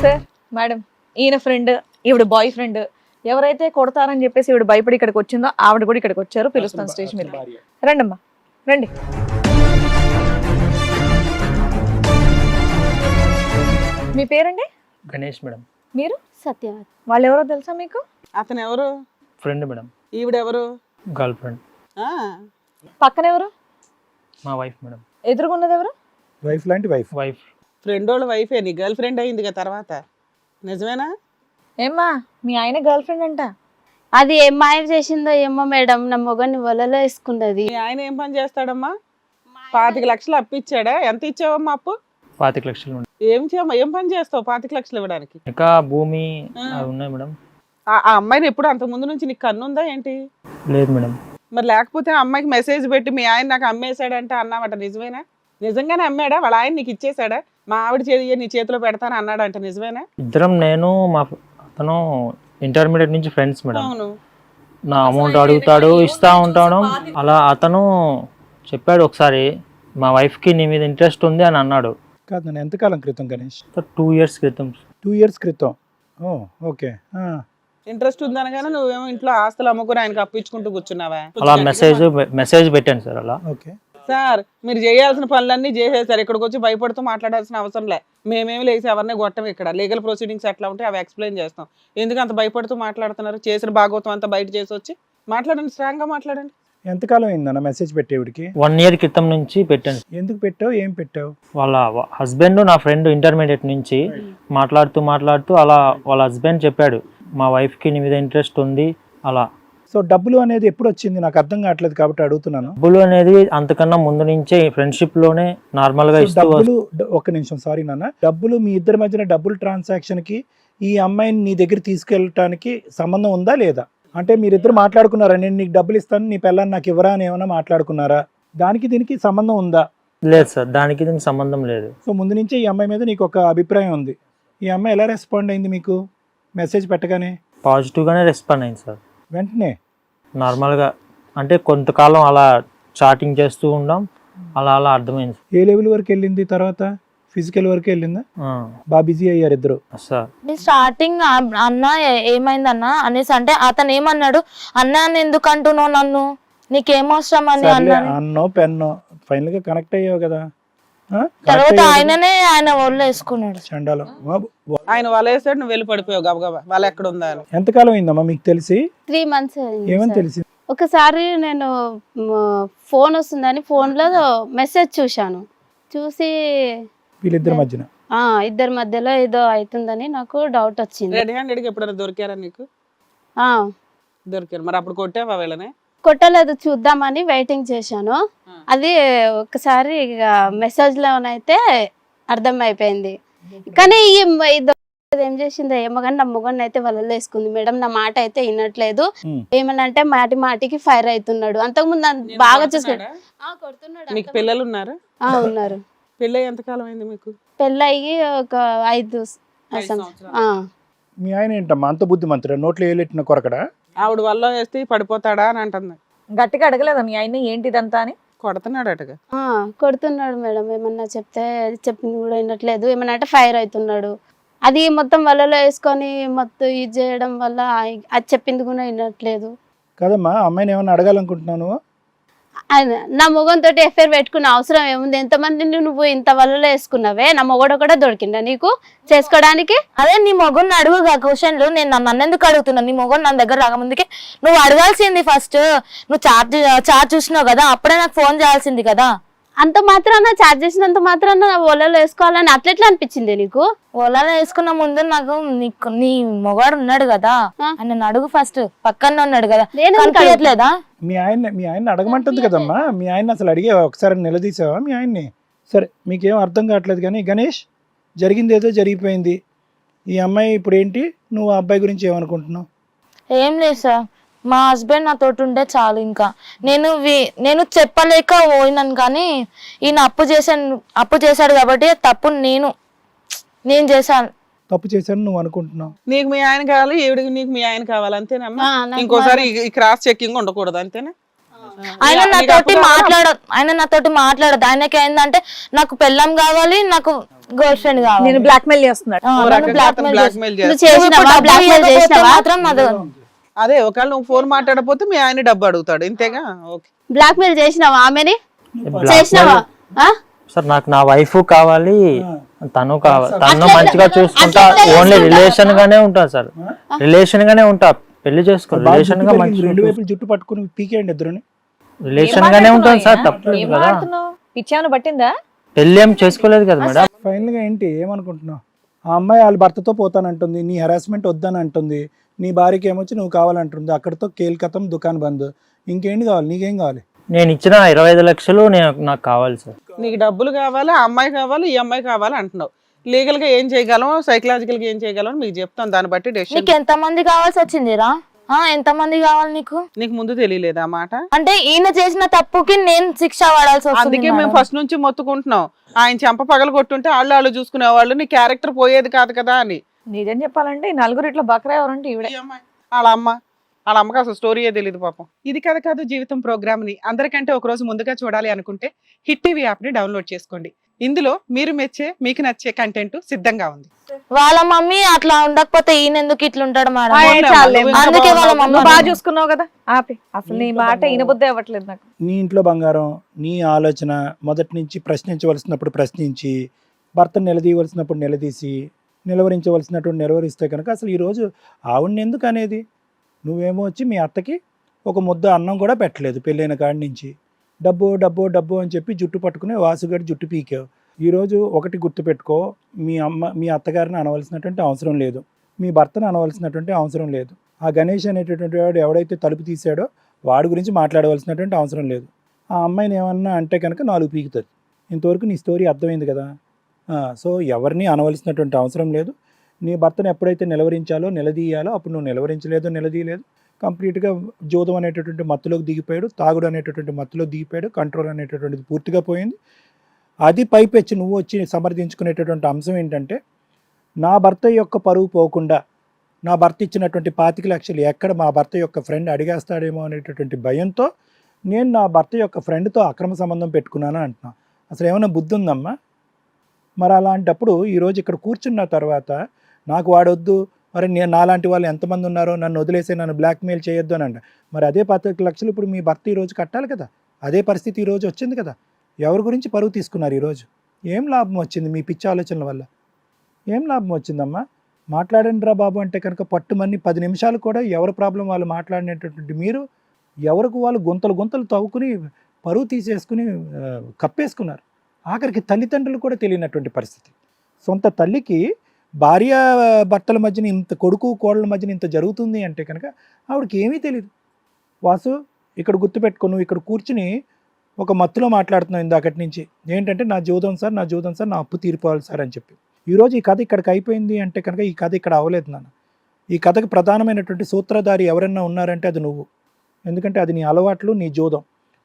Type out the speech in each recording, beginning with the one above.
Sir madam ఈయన friend ఈవిడ boy friend ఎవరైతే కొడతారని చెప్పేసి ఈవిడ భయపడి ఇక్కడికి వచ్చిందో ఆవిడ కూడా ఇక్కడికి వచ్చారు పిలుస్తాను స్టేజ్ మీద రండమ్మా రండి. మీ పేరండి? గణేష్ మేడం. మీరు? సత్యవతి. వాళ్ళు ఎవరో తెలుసా మీకు? అతను ఎవరు ఫ్రెండ్ మేడం. ఈవిడెవరు? గర్ల్ ఫ్రెండ్ ఆ, పక్కన ఎవరు మా వైఫ్ మేడం. ఎదురుగున్నది ఎవరు వైఫ్ లాంటి వైఫ్ వైఫ్ ఫ్రెండ్ వాళ్ళ వైఫే నీ గర్ల్ ఫ్రెండ్ అయింది కదా తర్వాత? నిజమేనా? ఏమ్మా మీ ఆయన గర్ల్ ఫ్రెండ్ అంట. అది ఏం మాయ చేసిందో ఏమో మేడం నా మొగని వలలో వేసుకున్నది మీ ఆయన ఏం పని చేస్తాడమ్మా? పాతిక లక్షలు అప్పిచ్చాడా? ఎంత ఇచ్చావమ్మా అప్పు? పాతిక లక్షలు ఏం చేయమ్మా ఏం పని చేస్తావు పాతిక లక్షలు ఇవ్వడానికి? ఇంకా భూమి అవి ఉన్నాయి మేడం. ఆ ఆ అమ్మాయిని ఎప్పుడు అంత ముందు నుంచి నీకు కన్ను ఉందా ఏంటి? లేదు మేడం. మరి లేకపోతే ఆ అమ్మాయికి మెసేజ్ పెట్టి మీ ఆయన నాకు అమ్మేశాడంటే అన్నావట నిజమేనా? నిజంగానే అమ్మాడా? వాళ్ళ ఆయన నీకు ఇచ్చేసాడా మా ఆవిడ చేతి నీ చేతిలో పెడతాను అన్నాడంట. నిజమేనా? ఇద్దరం నేను మా అతను ఇంటర్మీడియట్ నుంచి ఫ్రెండ్స్ మేడం. అవును. నా అమౌంట్ అడుగుతాడు ఇస్తా ఉంటాడు. అలా అతను చెప్పాడు ఒకసారి మా వైఫ్కి నీ మీద ఇంట్రెస్ట్ ఉంది అని అన్నాడు. కాదు నేను ఎంతకాలం క్రితం గణేష్? టూ ఇయర్స్ క్రితం. టూ ఇయర్స్ క్రితం? Oh okay. ఆ. ఇంట్రెస్ట్ ఉందనగానే నువ్వేమో ఇంట్లో ఆస్తులు అమ్ముకుని ఆయనకి అప్పించుకుంటూ కూర్చున్నావా? అలా మెసేజ్ మెసేజ్ పెట్టాను సార్ అలా. ఓకే. సార్ మీరు చేయాల్సిన పనులన్నీ చేసేసారు ఇక్కడికి వచ్చి భయపడుతూ మాట్లాడాల్సిన అవసరం లే. మేమేమి లేసి ఎవరిని కొట్టం ఇక్కడ. లీగల్ ప్రొసీడింగ్స్ ఎట్లా ఉంటాయి అవి ఎక్స్ప్లెయిన్ చేస్తాం. ఎందుకు అంత భయపడుతూ మాట్లాడుతున్నారు? చేసిన భాగవతం అంతా బయట చేసి వచ్చి మాట్లాడండి స్ట్రాంగ్గా మాట్లాడండి. ఎంతకాలం అయిందన్న మెసేజ్ పెట్టేవిడికి వన్ ఇయర్ క్రితం నుంచి పెట్టాను. ఎందుకు పెట్టావు? ఏం పెట్టావు? వాళ్ళ హస్బెండ్ నా ఫ్రెండ్ ఇంటర్మీడియట్ నుంచి మాట్లాడుతూ మాట్లాడుతూ అలా వాళ్ళ హస్బెండ్ చెప్పాడు మా వైఫ్కి నీ మీద ఇంట్రెస్ట్ ఉంది అలా. సో డబ్బులు అనేది ఎప్పుడు వచ్చింది నాకు అర్థం కావట్లేదు కాబట్టి అడుగుతున్నాను. డబ్బులు అనేది అంతకన్నా ముందు నుంచే ఫ్రెండ్షిప్లోనే నార్మల్గా డబ్బులు ఒక్క నిమిషం సారీ నాన్న. డబ్బులు మీ ఇద్దరి మధ్యన డబ్బులు ట్రాన్సాక్షన్కి ఈ అమ్మాయిని నీ దగ్గర తీసుకెళ్ళటానికి సంబంధం ఉందా లేదా? అంటే మీరిద్దరు మాట్లాడుకున్నారా? నేను నీకు డబ్బులు ఇస్తాను నీ పిల్లని నాకు ఇవ్వరా అని ఏమైనా మాట్లాడుకున్నారా? దానికి దీనికి సంబంధం ఉందా? లేదు సార్ దానికి దీనికి సంబంధం లేదు. సో ముందు నుంచే ఈ అమ్మాయి మీద నీకు ఒక అభిప్రాయం ఉంది. ఈ అమ్మాయి ఎలా రెస్పాండ్ అయింది మీకు? మెసేజ్ పెట్టగానే? పాజిటివ్ గానే రెస్పాండ్ అయింది సార్. వెంటనే. నార్మల్గా అంటే కొంతకాలం అలా చాటింగ్ చేస్తూ ఉండాం. అలా అలా అర్థమైంది. ఏ లెవెల్ వరకు వెళ్ళింది తర్వాత? ఫిజికల్ వరకు వెళ్ళిందా? బాగా బిజీ అయ్యారు ఇద్దరు. స్టార్టింగ్ అన్న ఏ- ఏమైందన్న? అనేసి అంటే అతను ఏమన్నాడు? అన్న అని ఎందుకు అంటున్నావు నన్ను? నీకేమవసరం అని అన్నో పెన్నో ఫైనల్గా కనెక్ట్ అయ్యావు కదా. తర్వాత? ఆయననే ఆయన ఒళ్ళు వేసుకున్నాడు. చండాలం. ఆయన వలేసాడు నువ్వు వెళ్ళి పడిపోయావు గబగబా వాళ్ళు ఎక్కడ ఉందా అని. ఎంతకాలం అయిందమ్మా మీకు తెలిసి? త్రీ మంత్స్ ఏమని తెలిసి ఒకసారి నేను ఫోన్ వస్తుందని phone లో మెసేజ్ చూశాను. చూసి వీళ్ళిద్దరి మధ్యన? ఆ ఇద్దరి మధ్యలో ఏదో అవుతుందని నాకు డౌట్ వచ్చింది. రెడ్ హ్యాండెడ్ ఎప్పుడైనా దొరికారా నీకు? ఆ. దొరికారు. మరి అప్పుడు కొట్టావా వీళ్ళని? కొట్టలేదు చూద్దామని వెయిటింగ్ చేశాను. అది ఒకసారి ఇక మెసేజ్ లోనైతే అర్థమైపోయింది. కానీ ఈ ఏం చేసిందో ఏమో కానీ నా మొగన్ అయితే వలలో వేసుకుంది. మేడం నా మాట అయితే వినట్లేదు. Hmm. ఏమనంటే మాటి మాటికి ఫైర్ అవుతున్నాడు. అంతకుముందు బాగా చూసుకున్నాడు ఆ, కొడుతున్నాడు మీకు పిల్లలు ఉన్నారా? ఆ, ఉన్నారు. పెళ్ళి ఎంతకాలం అయింది మీకు? పెళ్ళయి ఒక ఐదు. మీ ఆయన ఏంటమ్మా? అంత బుద్ధిమంతుడా? నోట్లో ఏలెట్టిన కొరకడా? ఆవిడ వల్ల వేస్తే పడిపోతాడా అని అంటుంది. గట్టిగా అడగలేదా మీ ఆయన ఏంటి ఇదంతా అని? కొడుతున్నాడు అటగా ఆ, కొడుతున్నాడు మేడం. ఏమన్నా చెప్తే చెప్పింది కూడా వినట్లేదు. ఏమన్నా అంటే ఫైర్ అవుతున్నాడు. అది మొత్తం వలలో వేసుకొని మొత్తం ఇది చేయడం వల్ల ఆయ- అది చెప్పింది కూడా వినట్లేదు. కదమ్మా అమ్మాయిని ఏమైనా అడగాలనుకుంటున్నాను నా మొగంతో ఎఫ్ఐఆర్ పెట్టుకున్న అవసరం ఏముంది? ఎంతమందిని నువ్వు ఇంత వల్ల వేసుకున్నావే? నా మొగడు కూడా దొరికిందా నీకు? చేసుకోవడానికి? అదే నీ మొగన్ అడుగుగా క్వశ్చన్లు నేను నన్ను నన్ను అడుగుతున్నా? నీ మొగన్ నా దగ్గర రాకముందుకే నువ్వు అడగాల్సింది ఫస్ట్ నువ్వు చార్జ్ చార్జ్ చూసినావు కదా? అప్పుడే నాకు ఫోన్ చేయాల్సింది కదా? అంత మాత్రాన చార్జ్ చేసినంత మాత్రాన వలలో వేసుకోవాలని అట్లెట్లా అనిపించింది నీకు? ఓలాలో వేసుకున్న ముందు నాకు నీకు నీ మొగాడు ఉన్నాడు కదా. ఆయన అడుగు ఫస్ట్ పక్కన ఉన్నాడు కదా. కనిపించట్లేదా? మీ ఆయన మీ ఆయన అడగమంటుంది కదమ్మా. మీ ఆయన అసలు అడిగే ఒకసారి నిలదీసావా మీ ఆయన్ని? సరే మీకేం అర్థం కావట్లేదు కానీ గణేష్ జరిగింది ఏదో జరిగిపోయింది. ఈ అమ్మాయి ఇప్పుడు ఏంటి? నువ్వు ఆ అబ్బాయి గురించి ఏమనుకుంటున్నావు? ఏం లేదు సార్. మా హస్బెండ్ నాతోటి ఉంటే చాలు ఇంకా. నేను వి- నేను చెప్పలేక పోయినాను కానీ ఈయన అప్పు చేశాను అప్పు చేశాడు కాబట్టి తప్పు నేను నేను చేశాను. తప్పు చేశాను నువ్వు అనుకుంటున్నావు. నీకు మీ ఆయన కావాలి ఈవిడికి నీకు మీ ఆయన కావాలి అంతేనమ్మా? ఇంకోసారి ఈ- క్రాస్ చెక్కింగ్ ఉండకూడదు అంతేనా? ఆయన నాతోటి మాట్లాడదు ఆయన నాతోటి మాట్లాడదు. ఆయనకి ఏంటంటే నాకు పెళ్ళం కావాలి నాకు గర్ల్ ఫ్రెండ్ కావాలి. నేను బ్లాక్ మెయిల్ చేస్తున్నాడు నువ్వు చేస్తాడు. చేసినావా? మాత్రం అదే ఒకవేళ నువ్వు ఫోన్ మాట్లాడకపోతే మీ ఆయన డబ్బు అడుగుతాడు. ఇంతేగా? ఓకే. బ్లాక్మెయిల్ చేసినావా ఆమెని? చేసినావా? ఆ? సార్ నాకు నా వైఫ్ కావాలి. తను కావాలి తను మంచిగా చూసుకుంటా. ఓన్లీ. రిలేషన్ గానే ఉంటా సార్. రిలేషన్ గానే ఉంటా. పెళ్ళి చేసుకో రిలేషన్గా రెండు మంచి వైపులు జుట్టు పట్టుకుని పీకేయండి ఇద్దరుని. రిలేషన్ గానే ఉంటాను సార్ తప్పలేదు ఏం కదా. మాట్లాడుతున్నావు? పిచ్చాను పట్టిందా? పెళ్ళి ఏం చేసుకోలేదు కదా మేడం? ఫైనల్గా ఏంటి? ఏమనుకుంటున్నావు? ఆ అమ్మాయి వాళ్ళ భర్తతో పోతానంటుంది నీ హెరాస్మెంట్ వద్దని అంటుంది. నీ భార్యకి ఏమొచ్చి నువ్వు కావాలంటుంది అక్కడితో కేల్కతం దుకాన్ బంద్. ఇంకేంటి కావాలి? నీకేం కావాలి? నేను ఇచ్చిన ఇరవై ఐదు లక్షలు నేను నాకు కావాలి సార్. నీకు డబ్బులు కావాలి ఆ అమ్మాయి కావాలి ఈ అమ్మాయి కావాలి అంటున్నావు. లీగల్గా ఏం చేయగలం సైకలాజికల్గా ఏం చేయగలం మీకు చెప్తాను. దాన్ని బట్టి డెసిషన్ నీకు ఎంత మంది కావాల్సి వచ్చిందిరా? ఆ ఎంత మంది కావాలి నీకు? నీకు ముందు తెలియలేదు ఆ మాట? అంటే ఈయన చేసిన తప్పుకి నేను శిక్ష పడాల్సి వస్తుంది అందుకే మేము మేడం. ఫస్ట్ నుంచి మొత్తుకుంటున్నాం. ఆయన చెంప పగల కొట్టుంటే వాళ్ళు వాళ్ళు చూసుకునేవాళ్ళు నీ క్యారెక్టర్ పోయేది కాదు కదా అని. నిజం చెప్పాలంటే ఈ నలుగురు ఇట్లా బకరా ఎవరంటే ఈవిడే. వాళ్ళ అమ్మ వాళ్ళ అమ్మకి అసలు స్టోరీయే తెలియదు పాపం. ఇది కథ కాదు జీవితం ప్రోగ్రామ్ని. అందరికంటే ఒక రోజు ముందుగా చూడాలి అనుకుంటే హిట్ టీవీ యాప్ని డౌన్లోడ్ చేసుకోండి. ఇందులో మీరు మెచ్చే మీకు నచ్చే కంటెంట్ సిద్ధంగా ఉంది. వాళ్ళ మమ్మీ అట్లా ఉండకపోతే ఈయన ఎందుకు ఇట్లా ఉంటాడు మేడం? అందుకే వాళ్ళ. మమ్మీ బాగా చూసుకున్నావు కదా? ఆపి. అసలు నీ మాట ఇనబుద్ధి అవ్వట్లేదు నాకు. నీ ఇంట్లో బంగారం నీ ఆలోచన మొదటి నుంచి ప్రశ్నించవలసినప్పుడు ప్రశ్నించి భర్తను నిలదీయవలసినప్పుడు నిలదీసి నిలవరించవలసినటువంటి నిలవరిస్తే కనుక అసలు ఈరోజు ఆవిడని ఎందుకు అనేది? నువ్వేమో వచ్చి మీ అత్తకి ఒక ముద్ద అన్నం కూడా పెట్టలేదు పెళ్ళైన కాడి నుంచి. డబ్బు డబ్బు డబ్బు అని చెప్పి జుట్టు పట్టుకుని వాసుగాడి జుట్టు పీకావు. ఈరోజు ఒకటి గుర్తుపెట్టుకో మీ అమ్మ మీ అత్తగారిని అనవలసినటువంటి అవసరం లేదు. మీ భర్తను అనవలసినటువంటి అవసరం లేదు. ఆ గణేష్ అనేటటువంటి వాడు ఎవడైతే తలుపు తీశాడో వాడి గురించి మాట్లాడవలసినటువంటి అవసరం లేదు. ఆ అమ్మాయిని ఏమన్నా అంటే కనుక నాలుగు పీకుతుంది. ఇంతవరకు నీ స్టోరీ అర్థమైంది కదా? సో ఎవరిని అనవలసినటువంటి అవసరం లేదు. నీ భర్తను ఎప్పుడైతే నిలవరించాలో నిలదీయాలో అప్పుడు నువ్వు నిలవరించలేదు నిలదీయలేదు. కంప్లీట్గా జోదం అనేటటువంటి మత్తులోకి దిగిపోయాడు. తాగుడు అనేటటువంటి మత్తులో దిగిపోయాడు. కంట్రోల్ అనేటటువంటిది పూర్తిగా పోయింది. అది పైపెచ్చి నువ్వు వచ్చి సమర్థించుకునేటటువంటి అంశం ఏంటంటే నా భర్త యొక్క పరువు పోకుండా నా భర్త ఇచ్చినటువంటి పాతిక లక్షలు ఎక్కడ మా భర్త యొక్క ఫ్రెండ్ అడిగేస్తాడేమో అనేటటువంటి భయంతో నేను నా భర్త యొక్క ఫ్రెండ్తో అక్రమ సంబంధం పెట్టుకున్నాను అంటున్నా. అసలు ఏమైనా బుద్ధి ఉందమ్మా మరి అలాంటప్పుడు ఈరోజు ఇక్కడ కూర్చున్న తర్వాత నాకు వాడొద్దు మరి నేను నాలాంటి వాళ్ళు ఎంతమంది ఉన్నారో నన్ను వదిలేసి నన్ను బ్లాక్మెయిల్ చేయొద్దు అని అంట. మరి అదే పాతిక లక్షలు ఇప్పుడు మీ భర్త ఈరోజు కట్టాలి కదా? అదే పరిస్థితి ఈరోజు వచ్చింది కదా? ఎవరి గురించి పరువు తీసుకున్నారు ఈరోజు ఏం లాభం వచ్చింది మీ పిచ్చి ఆలోచనల వల్ల? ఏం లాభం వచ్చిందమ్మా? మాట్లాడండి రా బాబు అంటే కనుక పట్టుమని పది నిమిషాలు కూడా ఎవరి ప్రాబ్లం వాళ్ళు మాట్లాడినటువంటి మీరు ఎవరికి వాళ్ళు గుంతలు గుంతలు తవ్వుకుని పరువు తీసేసుకుని కప్పేసుకున్నారు. ఆఖరికి తల్లిదండ్రులు కూడా తెలియనటువంటి పరిస్థితి. సొంత తల్లికి భార్య భర్తల మధ్యన ఇంత కొడుకు కోడల మధ్యన ఇంత జరుగుతుంది అంటే కనుక ఆవిడకి ఏమీ తెలియదు వాసు ఇక్కడ గుర్తుపెట్టుకో నువ్వు ఇక్కడ కూర్చుని ఒక మత్తులో మాట్లాడుతున్నావు ఇందాకటి నుంచి. ఏంటంటే నా జోదం సార్ నా జీవితం సార్ నా అప్పు తీరిపోవాలి సార్ అని చెప్పి. ఈరోజు ఈ కథ ఇక్కడికి అయిపోయింది అంటే కనుక ఈ కథ ఇక్కడ అవ్వలేదు నాన్న. ఈ కథకు ప్రధానమైనటువంటి సూత్రధారి ఎవరైనా ఉన్నారంటే అది నువ్వు. ఎందుకంటే అది నీ అలవాట్లు నీ జోదం.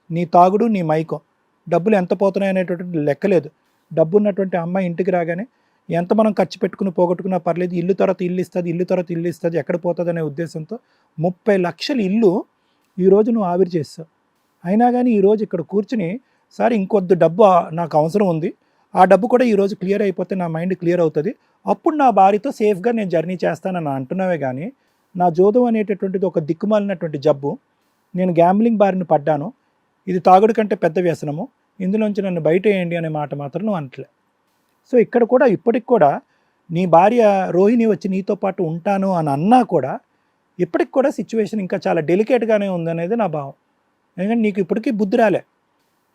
నీ తాగుడు నీ మైకం. డబ్బులు ఎంత పోతున్నాయి అనేటటువంటి లెక్కలేదు డబ్బు ఉన్నటువంటి అమ్మాయి ఇంటికి రాగానే ఎంత మనం ఖర్చు పెట్టుకుని పోగొట్టుకున్నా పర్లేదు ఇల్లు తర్వాత ఇల్లు ఇస్తుంది ఇల్లు తర్వాత ఇల్లు ఇస్తుంది ఎక్కడ పోతుంది అనే ఉద్దేశంతో ముప్పై లక్షల ఇల్లు ఈరోజు నువ్వు ఆవిరి చేస్తావు. అయినా కానీ ఈరోజు ఇక్కడ కూర్చుని సార్ ఇంకొద్ది డబ్బు నాకు అవసరం ఉంది. ఆ డబ్బు కూడా ఈరోజు క్లియర్ అయిపోతే నా మైండ్ క్లియర్ అవుతుంది. అప్పుడు నా భార్యతో సేఫ్గా నేను జర్నీ చేస్తానని అంటున్నావే కానీ నా జోదం అనేటటువంటిది ఒక దిక్కుమాలినటువంటి జబ్బు. నేను గ్యాంబ్లింగ్ బారిన పడ్డాను. ఇది తాగుడు కంటే పెద్ద వ్యసనము. ఇందులోంచి నన్ను బయట వేయండి అనే మాట మాత్రం నువ్వు అంటలే సో ఇక్కడ కూడా ఇప్పటికి కూడా నీ భార్య రోహిణి వచ్చి నీతో పాటు ఉంటాను అని అన్నా కూడా ఇప్పటికి కూడా సిచ్యువేషన్ ఇంకా చాలా డెలికేట్గానే ఉందనేది నా భావం. ఎందుకంటే నీకు ఇప్పటికీ బుద్ధి రాలే.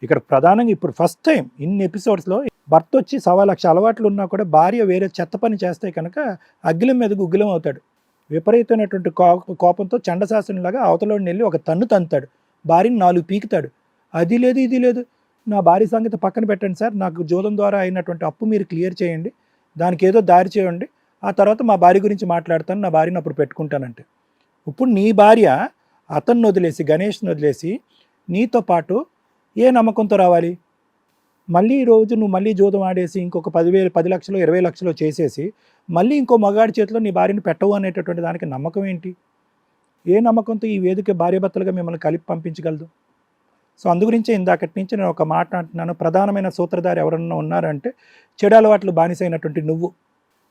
ఇక్కడ ప్రధానంగా ఇప్పుడు ఫస్ట్ టైం ఇన్ని ఎపిసోడ్స్లో భర్త వచ్చి సవా లక్ష అలవాట్లు ఉన్నా కూడా భార్య వేరే చెత్త పని చేస్తే కనుక అగ్గిలం మీద గుగ్గిలం అవుతాడు. విపరీతమైనటువంటి కో- కోపంతో చండశాసనలాగా అవతలోని వెళ్ళి ఒక తన్ను తంతాడు. భార్యని నాలుగు పీకుతాడు. అది లేదు ఇది లేదు. నా భార్య సంగతి పక్కన పెట్టండి సార్. నాకు జూదం ద్వారా అయినటువంటి అప్పు మీరు క్లియర్ చేయండి. దానికి ఏదో దారి చేయండి. ఆ తర్వాత మా భార్య గురించి మాట్లాడతాను. నా భార్యను అప్పుడు పెట్టుకుంటానంటే. ఇప్పుడు నీ భార్య అతన్ని వదిలేసి గణేష్ని వదిలేసి నీతో పాటు ఏ నమ్మకంతో రావాలి? మళ్ళీ రోజు నువ్వు మళ్ళీ జోదం ఆడేసి ఇంకొక పదివేలు పది లక్షలు ఇరవై లక్షలు చేసేసి మళ్ళీ ఇంకో మగాడి చేతిలో నీ భార్యను పెట్టవు అనేటటువంటి దానికి నమ్మకం ఏంటి? ఏ నమ్మకంతో ఈ వేదిక భార్యాభర్తలుగా మిమ్మల్ని కలిపి పంపించగలదు? సో అందు గురించే ఇందాకటి నుంచి నేను ఒక మాట అంటున్నాను. ప్రధానమైన సూత్రధారి ఎవరన్నా ఉన్నారంటే చెడు అలవాట్లు బానిసైనటువంటి నువ్వు.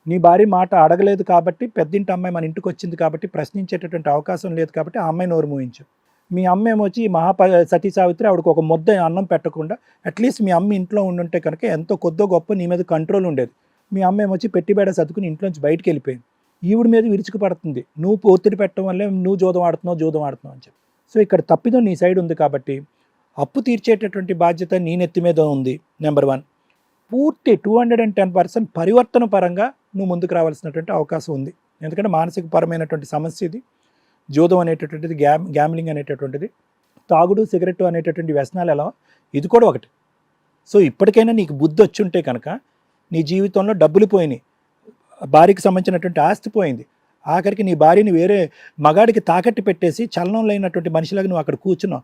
నీ భార్య మాట అడగలేదు కాబట్టి పెద్దింటి అమ్మాయి మన ఇంటికి వచ్చింది కాబట్టి ప్రశ్నించేటటువంటి అవకాశం లేదు కాబట్టి ఆ అమ్మాయి నోరు మూయించు. మీ అమ్మ ఏమొచ్చి మహాప సతీ సావిత్రి ఆవిడకు ఒక ముద్ద అన్నం పెట్టకుండా అట్లీస్ట్ మీ అమ్మ ఇంట్లో ఉండుంటే కనుక ఎంతో కొద్దో గొప్ప నీ మీద కంట్రోల్ ఉండేది. మీ అమ్మ ఏమొచ్చి పెట్టిబేడ సర్దుకుని ఇంట్లోంచి బయటికి వెళ్ళిపోయింది. ఈవిడ మీద విరుచుకు పడుతుంది. నువ్వు ఒత్తిడి పెట్టడం వల్లే నువ్వు జోదం ఆడుతున్నావు జోదం ఆడుతున్నావు అని చెప్పి. సో ఇక్కడ తప్పిదం నీ సైడ్ ఉంది కాబట్టి అప్పు తీర్చేటటువంటి బాధ్యత నీ నెత్తి మీద ఉంది నెంబర్ వన్ పూర్తి two hundred and ten percent పరివర్తన పరంగా నువ్వు ముందుకు రావాల్సినటువంటి అవకాశం ఉంది. ఎందుకంటే మానసిక పరమైనటువంటి సమస్య ఇది. జూదం అనేటటువంటిది గ్యామ్ గ్యామ్లింగ్ అనేటటువంటిది తాగుడు సిగరెట్ అనేటటువంటి వ్యసనాలు ఎలా ఇది కూడా ఒకటి. సో ఇప్పటికైనా నీకు బుద్ధి వచ్చి ఉంటే కనుక నీ జీవితంలో డబ్బులు పోయినాయి. భార్యకి సంబంధించినటువంటి ఆస్తి పోయింది. ఆఖరికి నీ భార్యని వేరే మగాడికి తాకట్టు పెట్టేసి చలనం లేనటువంటి మనిషిలాగా నువ్వు అక్కడ కూర్చున్నావు.